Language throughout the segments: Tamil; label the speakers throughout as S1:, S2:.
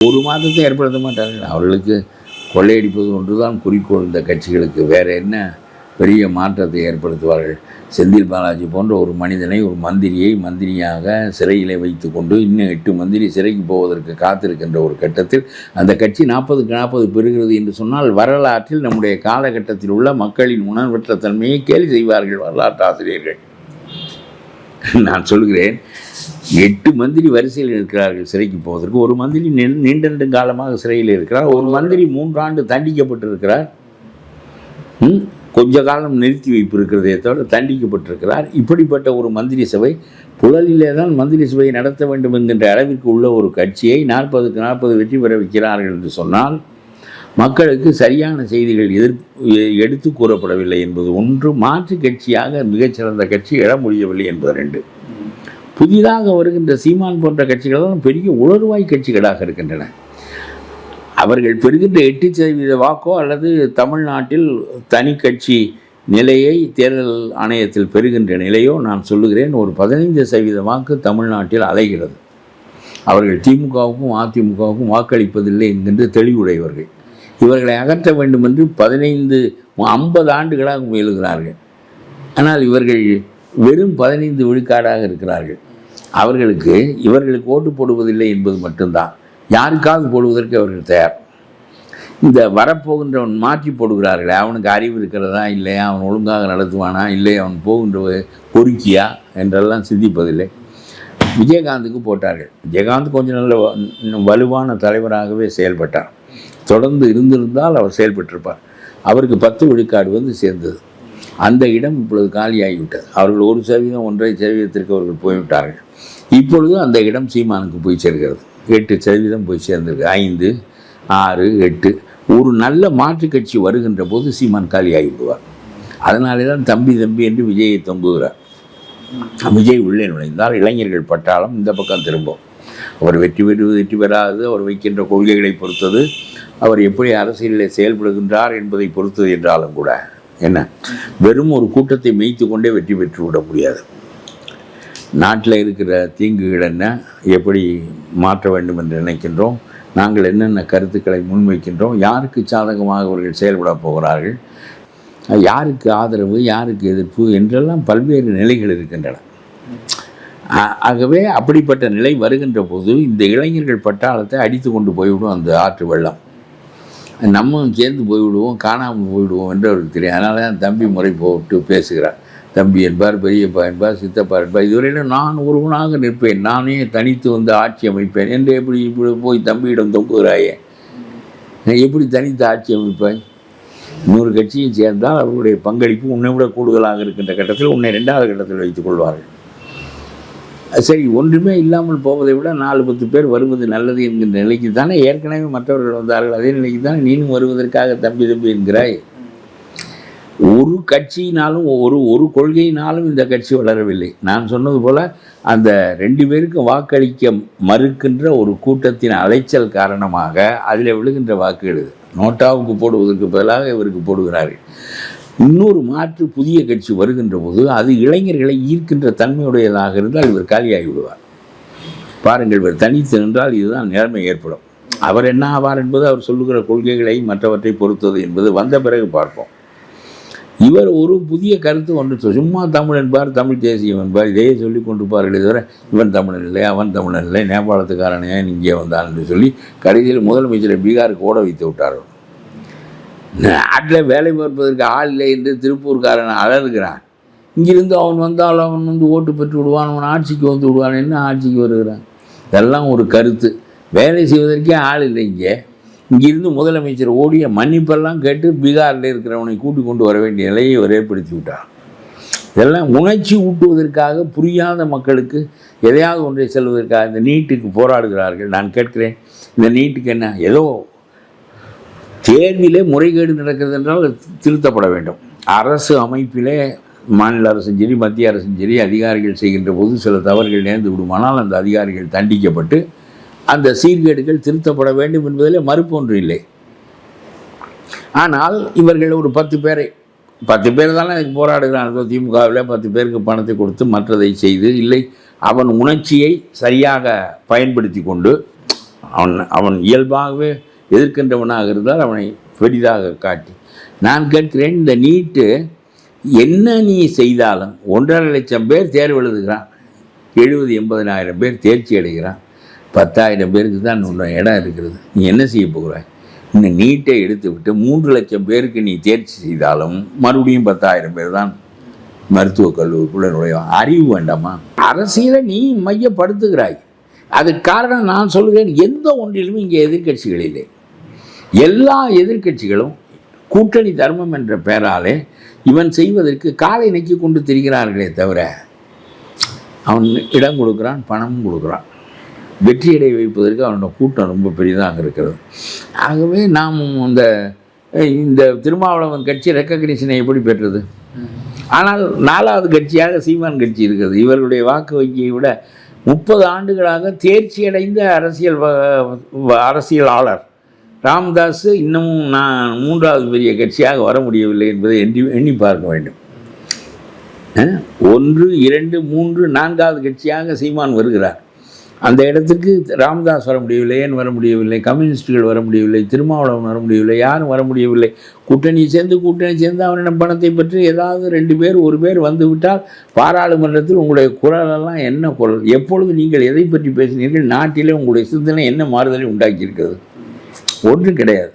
S1: ஒரு மாதத்தை ஏற்படுத்த மாட்டார்கள். அவர்களுக்கு கொள்ளையடிப்பது ஒன்றுதான். குறிக்கோள் இந்த கட்சிகளுக்கு வேறு என்ன பெரிய மாற்றத்தை ஏற்படுத்துவார்கள்? செந்தில் பாலாஜி போன்ற ஒரு மனிதனை ஒரு மந்திரியை மந்திரியாக சிறையிலே வைத்துக்கொண்டு இன்னும் எட்டு மந்திரி சிறைக்கு போவதற்கு காத்திருக்கின்ற ஒரு கட்டத்தில் அந்த கட்சி நாற்பதுக்கு நாற்பது பெறுகிறது என்று சொன்னால் வரலாற்றில் நம்முடைய காலகட்டத்தில் உள்ள மக்களின் உணர்வற்ற தன்மையை கேலி செய்வார்கள் வரலாற்று ஆசிரியர்கள் நான் சொல்கிறேன் எட்டு மந்திரி வரிசையில் இருக்கிறார்கள் சிறைக்கு போவதற்கு. ஒரு மந்திரி நீண்ட நீண்ட நெடுங்காலமாக சிறையில் இருக்கிறார். ஒரு மந்திரி மூன்றாண்டு தண்டிக்கப்பட்டிருக்கிறார். ம், கொஞ்ச காலம் நிறுத்தி வைப்பு இருக்கிறதே தவிர தண்டிக்கப்பட்டிருக்கிறார். இப்படிப்பட்ட ஒரு மந்திரி சபை புழலிலே தான் மந்திரி சபையை நடத்த வேண்டும் என்கின்ற அளவிற்கு உள்ள ஒரு கட்சியை நாற்பதுக்கு நாற்பது வெற்றி பெற வைக்கிறார்கள் என்று சொன்னால் மக்களுக்கு சரியான செய்திகள் எதிர் எடுத்து கூறப்படவில்லை என்பது ஒன்று. மாற்று கட்சியாக மிகச்சிறந்த கட்சி எழ முடியவில்லை என்பது ரெண்டு. புதிதாக வருகின்ற சீமான் போன்ற கட்சிகள் பெரிய உளறுவாய் கட்சிகளாக இருக்கின்றன. அவர்கள் பெறுகின்ற எட்டு சதவீத வாக்கோ அல்லது தமிழ்நாட்டில் தனி கட்சி நிலையை தேர்தல் ஆணையத்தில் பெறுகின்ற நிலையோ நான் சொல்லுகிறேன் ஒரு பதினைந்து சதவீத வாக்கு தமிழ்நாட்டில் அலைகிறது. அவர்கள் திமுகவுக்கும் அதிமுகவுக்கும் வாக்களிப்பதில்லை என்கின்ற தெளிவுடையவர்கள். இவர்களை அகற்ற வேண்டும் என்று பதினைந்து ஐம்பது ஆண்டுகளாக முயலுகிறார்கள். ஆனால் இவர்கள் வெறும் பதினைந்து விழுக்காடாக இருக்கிறார்கள். அவர்களுக்கு இவர்களுக்கு ஓட்டு போடுவதில்லை என்பது மட்டும்தான். யாருக்காவது போடுவதற்கு அவர்கள் தயார். இந்த வரப்போகின்றவன் மாற்றி போடுகிறார்களே அவனுக்கு அறிவு இருக்கிறதா இல்லையா? அவன் ஒழுங்காக நடத்துவானா? இல்லை அவன் போகின்ற பொறுக்கியா? என்றெல்லாம் சிந்திப்பதில்லை. விஜயகாந்துக்கு போட்டார்கள். விஜயகாந்த் கொஞ்சம் நல்ல வலுவான தலைவராகவே செயல்பட்டார் தொடர்ந்து இருந்திருந்தால் அவர் செயல்பட்டிருப்பார். அவருக்கு பத்து விழுக்காடு வந்து சேர்ந்தது. அந்த இடம் இப்பொழுது காலியாகிவிட்டது. அவர்கள் ஒரு சதவீதம் ஒன்றரை சதவீதத்திற்கு அவர்கள் போய்விட்டார்கள். இப்பொழுது அந்த இடம் சீமானுக்கு போய் சேர்கிறது. எட்டு சதவீதம் போய் சேர்ந்திருக்கு. ஐந்து ஆறு எட்டு. ஒரு நல்ல மாற்றுக் கட்சி வருகின்ற போது சீமான் காலியாகி விடுவார் அதனாலே தான் தம்பி தம்பி என்று விஜயை தொங்குகிறார் விஜய் உள்ளே நுழைந்தால் இளைஞர்கள் பட்டாளம் இந்த பக்கம் திரும்பும். அவர் வெற்றி பெறுவது வெற்றி பெறாது அவர் வைக்கின்ற கொள்கைகளை பொறுத்தது. அவர் எப்படி அரசியலில் செயல்படுகின்றார் என்பதை பொறுத்தது என்றாலும் கூட என்ன? வெறும் ஒரு கூட்டத்தை மேய்த்து கொண்டே வெற்றி பெற்று விட முடியாது. நாட்டில் இருக்கிற தீங்குகள் என்ன? எப்படி மாற்ற வேண்டும் என்று நினைக்கின்றோம்? நாங்கள் என்னென்ன கருத்துக்களை முன்வைக்கின்றோம்? யாருக்கு சாதகமாக அவர்கள் செயல்பட போகிறார்கள்? யாருக்கு ஆதரவு யாருக்கு எதிர்ப்பு என்றெல்லாம் பல்வேறு நிலைகள் இருக்கின்றன. ஆகவே அப்படிப்பட்ட நிலை வருகின்ற போது இந்த இளைஞர்கள் பட்டாளத்தை அடித்து கொண்டு போய்விடும் அந்த ஆற்று வெள்ளம். நம்மளும் சேர்ந்து போய்விடுவோம் காணாமல் போய்விடுவோம் என்று அவருக்கு தெரியும். அதனால தான் தம்பி முறை போட்டு பேசுகிறார். தம்பி என்பார் பெரியப்பா என்பார் சித்தப்பா என்பார் இதுவரையிலும் நான் ஒருவனாக நிற்பேன். நானே தனித்து வந்து ஆட்சி அமைப்பேன். என்று எப்படி இப்படி போய் தம்பியிடம் தொங்குகிறாயே? நான் எப்படி தனித்து ஆட்சி அமைப்பேன் இன்னொரு கட்சியும் சேர்ந்தால் அவர்களுடைய பங்களிப்பு உன்னை விட கூடுதலாக இருக்கின்ற கட்டத்தில் உன்னை ரெண்டாவது கட்டத்தில் வைத்துக் கொள்வார்கள். சரி ஒன்றுமே இல்லாமல் போவதை விட நாலு பத்து பேர் வருவது நல்லது என்கின்ற நிலைக்கு தானே ஏற்கனவே மற்றவர்கள் வந்தார்கள். அதே நிலைக்கு தானே நீனும் வருவதற்காக தம்பி தம்பி என்கிறாய். ஒரு கட்சியினாலும் ஒரு ஒரு கொள்கையினாலும் இந்த கட்சி வளரவில்லை. நான் சொன்னது போல அந்த ரெண்டு பேருக்கும் வாக்களிக்க மறுக்கின்ற ஒரு கூட்டத்தின் அலைச்சல் காரணமாக அதில் விழுகின்ற வாக்குகள் இது. நோட்டாவுக்கு போடுவதற்கு பதிலாக இவருக்கு போடுகிறார்கள். இன்னொரு மாற்று புதிய கட்சி வருகின்ற போது அது இளைஞர்களை ஈர்க்கின்ற தன்மையுடையதாக இருந்தால் இவர் காலியாகி விடுவார். பாருங்கள் இவர் தனித்து நின்றால் இதுதான் நிலைமை ஏற்படும். அவர் என்ன ஆவார் என்பது அவர் சொல்லுகிற கொள்கைகளை மற்றவற்றை பொறுத்தது என்பது வந்த பிறகு பார்ப்போம். இவர் ஒரு புதிய கருத்து ஒன்று சும்மா தமிழ் என்பார் தமிழ் தேசியம் என்பார் இதையே சொல்லி கொண்டிருப்பார்களே தவிர இவன் தமிழன் இல்லை அவன் தமிழன் இல்லை நேபாளத்துக்காரனே இங்கே வந்தான் என்று சொல்லி கடைசியில் முதலமைச்சரை பீகாருக்கு ஓட வைத்து விட்டார்கள். நாட்டில் வேலை பார்ப்பதற்கு ஆள் இல்லை என்று திருப்பூர்காரன் அலறுகிறான். இங்கிருந்து அவன் வந்தால் அவன் வந்து ஓட்டு பெற்று விடுவான் அவன் ஆட்சிக்கு வந்து விடுவான் என்ன ஆட்சிக்கு வருகிறான்? இதெல்லாம் ஒரு கருத்து. வேலை செய்வதற்கே ஆள் இல்லை இங்கே. இங்கிருந்து முதலமைச்சர் ஓடிய மன்னிப்பெல்லாம் கேட்டு பீகாரில் இருக்கிறவனை கூட்டி கொண்டு வர வேண்டிய நிலையை அவர் ஏற்படுத்தி விட்டார். இதெல்லாம் உணர்ச்சி ஊட்டுவதற்காக புரியாத மக்களுக்கு எதையாவது ஒன்றை செல்வதற்காக இந்த நீட்டுக்கு போராடுகிறார்கள். நான் கேட்கிறேன் இந்த நீட்டுக்கு என்ன? ஏதோ தேர்விலே முறைகேடு நடக்கிறது என்றால் திருத்தப்பட வேண்டும். அரசு அமைப்பிலே மாநில அரசும் சரி மத்திய அரசும் சரி அதிகாரிகள் செய்கின்ற போது சில தவறுகள் நேர்ந்து விடுமானால் அந்த அதிகாரிகள் தண்டிக்கப்பட்டு அந்த சீர்கேடுகள் திருத்தப்பட வேண்டும் என்பதில் மறுப்பு ஒன்று இல்லை. ஆனால் இவர்கள் ஒரு பத்து பேரை பத்து பேர் தானே அதுக்கு போராடுகிறார்கள் திமுகவில் பத்து பேருக்கு பணத்தை கொடுத்து மற்றதை செய்து இல்லை அவன் உணர்ச்சியை சரியாக பயன்படுத்தி கொண்டு அவன் அவன் இயல்பாகவே எதிர்க்கின்றவனாக இருந்தால் அவனை பெரிதாக காட்டி. நான் கேட்கிறேன் இந்த நீட்டு என்ன நீ செய்தாலும் ஒன்றரை லட்சம் பேர் தேர்வு எழுதுகிறான். எழுபது எண்பதனாயிரம் பேர் தேர்ச்சி அடைகிறான். பத்தாயிரம் பேருக்கு தான் இன்னும் இடம் இருக்கிறது. நீ என்ன செய்ய போகிறாய் இந்த நீட்டை எடுத்து விட்டு மூன்று லட்சம் பேருக்கு நீ தேர்ச்சி செய்தாலும் மறுபடியும் பத்தாயிரம் பேர் தான் மருத்துவக் கல்லூரிக்குள்ள நுழைவான் அறிவு வேண்டாமா? அரசியலை நீ மையப்படுத்துகிறாய். அதுக்கு காரணம் நான் சொல்கிறேன் எந்த ஒன்றிலும் இங்கே எதிர்க்கட்சிகள் இல்லை. எல்லா எதிர்க்கட்சிகளும் கூட்டணி தர்மம் என்ற பெயராலே இவன் செய்வதற்கு காலை நக்கி கொண்டு திரிகிறார்களே தவிர அவன் இடம் கொடுக்குறான் பணமும் கொடுக்குறான். வெற்றியடை வைப்பதற்கு அவனோட கூட்டம் ரொம்ப பெரிதாக இருக்கிறது. ஆகவே நாம் இந்த இந்த திருமாவளவன் கட்சி ரெக்கக்னிஷனை எப்படி பெற்றது? ஆனால் நாலாவது கட்சியாக சீமான் கட்சி இருக்கிறது. இவர்களுடைய வாக்கு வங்கியை விட முப்பது ஆண்டுகளாக தேர்ச்சியடைந்த அரசியல் வ- வ- அரசியலாளர். ராமதாஸ் இன்னமும் நான் மூன்றாவது பெரிய கட்சியாக வர முடியவில்லை என்பதை எண்ணி எண்ணி பார்க்க வேண்டும். ஒன்று இரண்டு மூன்று நான்காவது கட்சியாக சீமான் வருகிறார். அந்த இடத்துக்கு ராம்தாஸ் வர முடியவில்லை ஏன் வர முடியவில்லை? கம்யூனிஸ்டுகள் வர முடியவில்லை திருமாவளவன் வர முடியவில்லை யாரும் வர முடியவில்லை. கூட்டணி சேர்ந்து கூட்டணி சேர்ந்து அவனிடம் பணத்தை பற்றி ஏதாவது ரெண்டு பேர் ஒரு பேர் வந்துவிட்டால் பாராளுமன்றத்தில் உங்களுடைய குரலெல்லாம் என்ன குரல்? எப்பொழுது நீங்கள் எதை பற்றி பேசினீர்கள்? நாட்டிலே உங்களுடைய சிந்தனை என்ன மாறுதலை உண்டாக்கியிருக்கிறது? ஒன்றும் கிடையாது.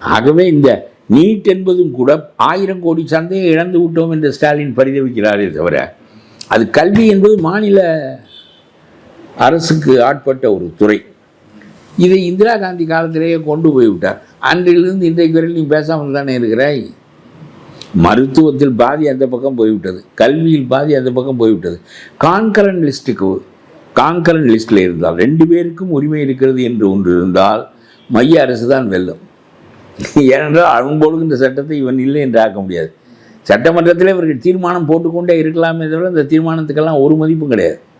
S1: ஆகவே இந்த நீட் என்பதும் கூட ஆயிரம் கோடி சந்தையை இழந்து விட்டோம் என்று ஸ்டாலின் பரிதவிக்கிறாரே தவிர அது கல்வி என்பது மாநில அரசுக்கு ஆட்பட்ட ஒரு துறை. இதை இந்திரா காந்தி காலத்திலேயே கொண்டு போய் விட்டார் அன்றிலிருந்து இன்றைக்கு வரையில் நீ பேசாமல் தானே இருக்கிறாய்? மருத்துவத்தில் பாதி அந்த பக்கம் போய்விட்டது. கல்வியில் பாதி அந்த பக்கம் போய்விட்டது. கான்கரன் லிஸ்ட்டுக்கு கான்கரன் லிஸ்ட்டில் இருந்தால் ரெண்டு பேருக்கும் உரிமை இருக்கிறது என்று ஒன்று இருந்தால் மைய அரசு தான் வெல்லும். ஏனென்றால் அவன் போடுகின்ற சட்டத்தை இவன் இல்லை என்று ஆக்க முடியாது. சட்டமன்றத்தில் இவர்கள் தீர்மானம் போட்டுக்கொண்டே இருக்கலாமே தவிர இந்த தீர்மானத்துக்கெல்லாம் ஒரு மதிப்பும் கிடையாது.